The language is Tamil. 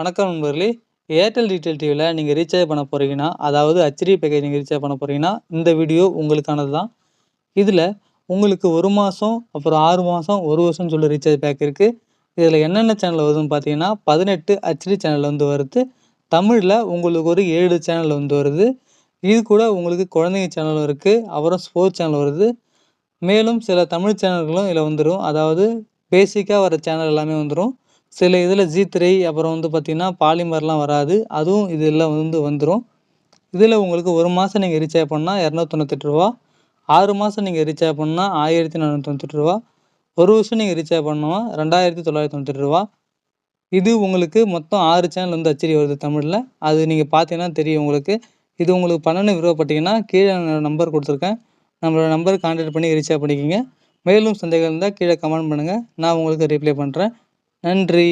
வணக்கம் நண்பர்களே. ஏர்டெல் டீடெயில் டிவியில் நீங்கள் ரீசார்ஜ் பண்ண போகிறீங்கன்னா அதாவது ஹெச்டி பேக்கேஜ் நீங்கள் ரீசார்ஜ் பண்ண போகிறீங்கன்னா இந்த வீடியோ உங்களுக்கானது தான். இதில் உங்களுக்கு ஒரு மாதம் அப்புறம் ஆறு மாதம் ஒரு வருஷம்னு சொல்லி ரீசார்ஜ் பேக் இருக்குது இதில் என்னென்ன சேனல் வருதுன்னு பார்த்தீங்கன்னா பதினெட்டு ஹெச்டி சேனல் வந்து வருது. தமிழில் உங்களுக்கு ஒரு ஏழு சேனல் வந்து வருது. இது கூட உங்களுக்கு குழந்தைங்க சேனலும் இருக்குது அப்புறம் ஸ்போர்ட்ஸ் சேனல் வருது. மேலும் சில தமிழ் சேனல்களும் இதில் வந்துடும் அதாவது பேசிக்காக வர சேனல் எல்லாமே வந்துடும் சில இதில் ஜி த்ரீ அப்புறம் வந்து பார்த்திங்கன்னா பாலிமர்லாம் வராது. அதுவும் இதில் வந்து வந்துடும் இதில் உங்களுக்கு ஒரு மாதம் நீங்கள் ரீசார்ஜ் பண்ணால் இரநூத்தொண்ணூத்தெட்டு ரூபா. ஆறு மாதம் நீங்கள் ரீசார்ஜ் பண்ணால் ஆயிரத்தி நானூற்றி தொண்ணூற்றி ரூபா. ஒரு வருஷம் நீங்கள் ரீசார்ஜ் பண்ணால் ரெண்டாயிரத்தி தொள்ளாயிரத்தி தொண்ணூத்தெட்டு ரூபா. இது உங்களுக்கு மொத்தம் ஆறு சேனல் வந்து அச்சடி வருது தமிழில். அது நீங்கள் பார்த்தீங்கன்னா தெரியும் உங்களுக்கு. இது உங்களுக்கு பண்ணணும் விருப்பப்பட்டீங்கன்னா கீழே நம்பர் கொடுத்துருக்கேன். நம்மளோட நம்பருக்கு கான்டாக்ட் பண்ணி ரீசார்ஜ் பண்ணிக்கிங்க. மேலும் சந்தேகம் இருந்தால் கீழே கமெண்ட் பண்ணுங்கள் நான் உங்களுக்கு ரிப்ளை பண்ணுறேன் நன்றி.